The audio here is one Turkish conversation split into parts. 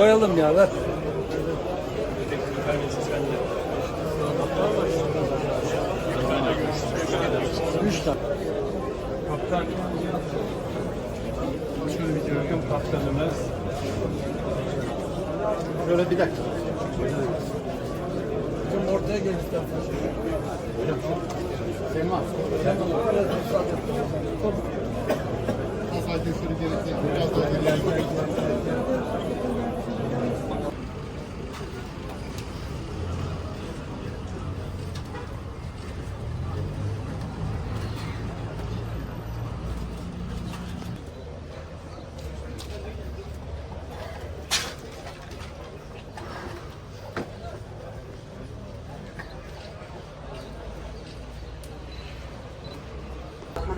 Koyalım ya ver. Üç tane. Kaptan. Şöyle bir görgün kaptanımız. Şöyle bir dakika. Hocam ortaya gel istersen. Selma. Sadece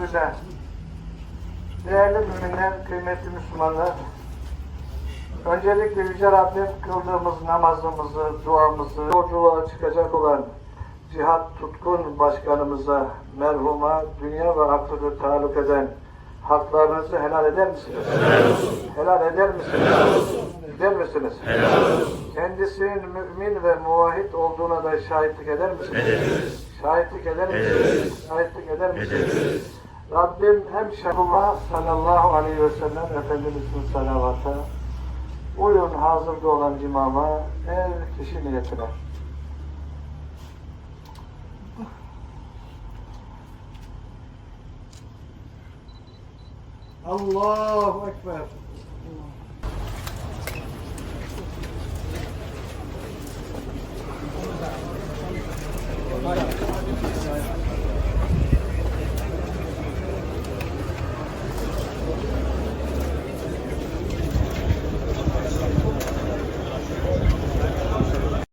Resulullah. Değerli müminler, kıymetli Müslümanlar, öncelikle Yüce Rabbim kıldığımız namazımızı, duamızı, yolculuğa çıkacak olan Cihat Tutkun Başkanımıza, merhuma, dünya ve aklını taluk eden haklarınızı helal eder misiniz? Helal eder misiniz? Eder misiniz? Kendisinin mümin ve muvahhid olduğuna da şahitlik eder misiniz? Şahitlik eder misiniz? Şahitlik eder misiniz? Rabbim hem Şehullah sallallahu aleyhi ve sellem Efendimizin salavatı, uyun hazırda olan imama her kişi niyetine. Allahu Ekber.